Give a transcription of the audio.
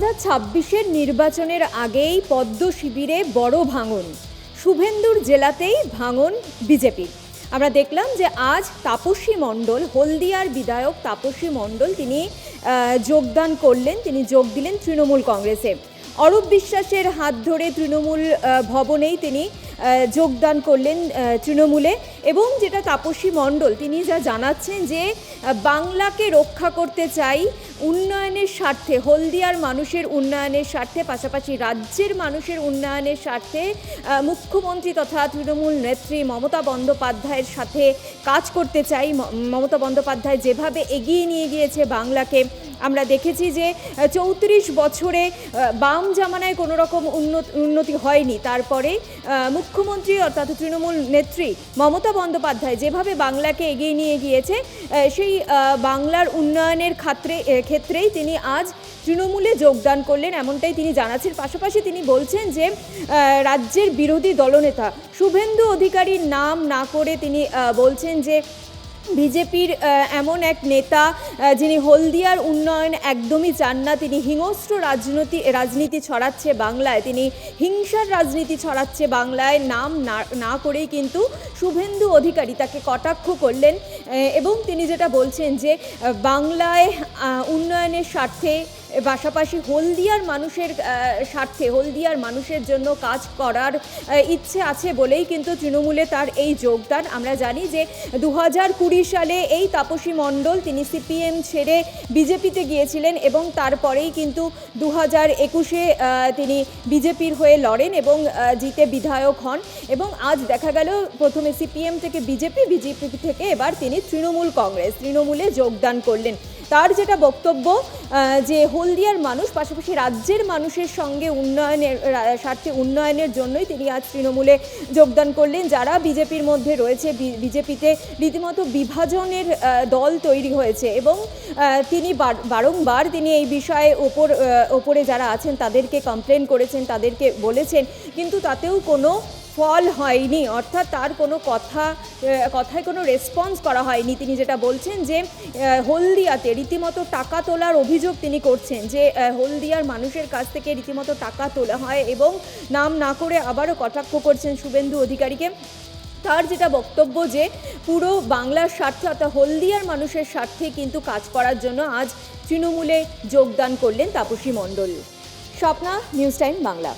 হাজার ছাব্বিশের নির্বাচনের আগেই পদ্ম শিবিরে বড় ভাঙন। শুভেন্দুর জেলাতেই ভাঙন বিজেপির। আমরা দেখলাম যে আজ তাপসী মণ্ডল, হলদিয়ার বিধায়ক তাপসী মণ্ডল, তিনি যোগদান করলেন, তিনি যোগ দিলেন তৃণমূল কংগ্রেসে। অরূপ বিশ্বাসের হাত ধরে তৃণমূল ভবনেই তিনি যোগদান করলেন তৃণমূলে। এবং যেটা তাপসী মণ্ডল, তিনি যা জানাচ্ছেন যে বাংলাকে রক্ষা করতে চাই উন্নয়নের স্বার্থে, হলদিয়ার মানুষের উন্নয়নের স্বার্থে, পাশাপাশি রাজ্যের মানুষের উন্নয়নের স্বার্থে মুখ্যমন্ত্রী তথা তৃণমূল নেত্রী মমতা বন্দ্যোপাধ্যায়ের সাথে কাজ করতে চাই। মমতা বন্দ্যোপাধ্যায় যেভাবে এগিয়ে নিয়ে গিয়েছে বাংলাকে, আমরা দেখেছি যে চৌত্রিশ বছরে বাম জামানায় কোনো রকম উন্নতি হয়নি। তারপরে মুখ্যমন্ত্রী অর্থাৎ তৃণমূল নেত্রী মমতা বন্দ্যোপাধ্যায় যেভাবে বাংলাকে এগিয়ে নিয়ে গিয়েছে সেই বাংলার উন্নয়নের ক্ষেত্রে ক্ষেত্রেই তিনি আজ তৃণমূলে যোগদান করলেন এমনটাই তিনি জানাচ্ছেন। পাশাপাশি তিনি বলছেন যে রাজ্যের বিরোধী দলনেতা শুভেন্দু অধিকারীর নাম না করে তিনি বলছেন যে বিজেপির এমন এক নেতা যিনি হলদিয়ার উন্নয়ন একদমই চান না, তিনি হিংস্র রাজনীতি রাজনীতি ছড়াচ্ছে বাংলায়, তিনি হিংসার রাজনীতি ছড়াচ্ছে বাংলায়, নাম না করেই কিন্তু শুভেন্দু অধিকারী তাকে কটাক্ষ করলেন এবং তিনি যেটা বলছেন যে বাংলায় উন্নয়নের স্বার্থে পাশাপাশি হলদিয়ার মানুষের স্বার্থে হলদিয়ার মানুষের জন্য কাজ করার ইচ্ছে আছে বলেই কিন্তু তৃণমূলে তার এই যোগদান। আমরা জানি যে দু হাজার কুড়ি সালে এই তাপসী মণ্ডল তিনি সিপিএম ছেড়ে বিজেপিতে গিয়েছিলেন এবং তারপরেই কিন্তু দু হাজার একুশে তিনি বিজেপির হয়ে লড়েন এবং জিতে বিধায়ক হন এবং আজ দেখা গেল প্রথমে সিপিএম থেকে বিজেপি বিজেপি থেকে এবার তিনি তৃণমূল কংগ্রেস। তৃণমূলে যোগদান করলেন। তার যেটা বক্তব্য যে হলদিয়ার মানুষ, পাশাপাশি রাজ্যের মানুষের সঙ্গে উন্নয়নের স্বার্থে উন্নয়নের জন্যই তিনি আজ তৃণমূলে যোগদান করলেন। যারা বিজেপির মধ্যে রয়েছে বিজেপিতে রীতিমতো বিভাজনের দল তৈরি হয়েছে এবং তিনি বার- বারংবার তিনি এই বিষয়ে ওপর ওপরে যারা আছেন, তাদেরকে কমপ্লেন করেছেন, তাদেরকে বলেছেন। কিন্তু তাতেও কোনো ফল হয়নি, অর্থাৎ তার কোনো কথা কথায় কোনো রেসপন্স করা হয়নি। তিনি যেটা বলছেন যে হলদিয়াতে রীতিমতো টাকা তোলার অভিযোগ তিনি করছেন যে হলদিয়ার মানুষের কাছ থেকে রীতিমতো টাকা তোলা হয় এবং নাম না করে আবারও কটাক্ষ করছেন শুভেন্দু অধিকারীকে। তার যেটা বক্তব্য যে, পুরো বাংলার স্বার্থে অর্থাৎ হলদিয়ার মানুষের স্বার্থে কিন্তু কাজ করার জন্য আজ তৃণমূলে যোগদান করলেন তাপসী মণ্ডল। Swapna, news time Bangla.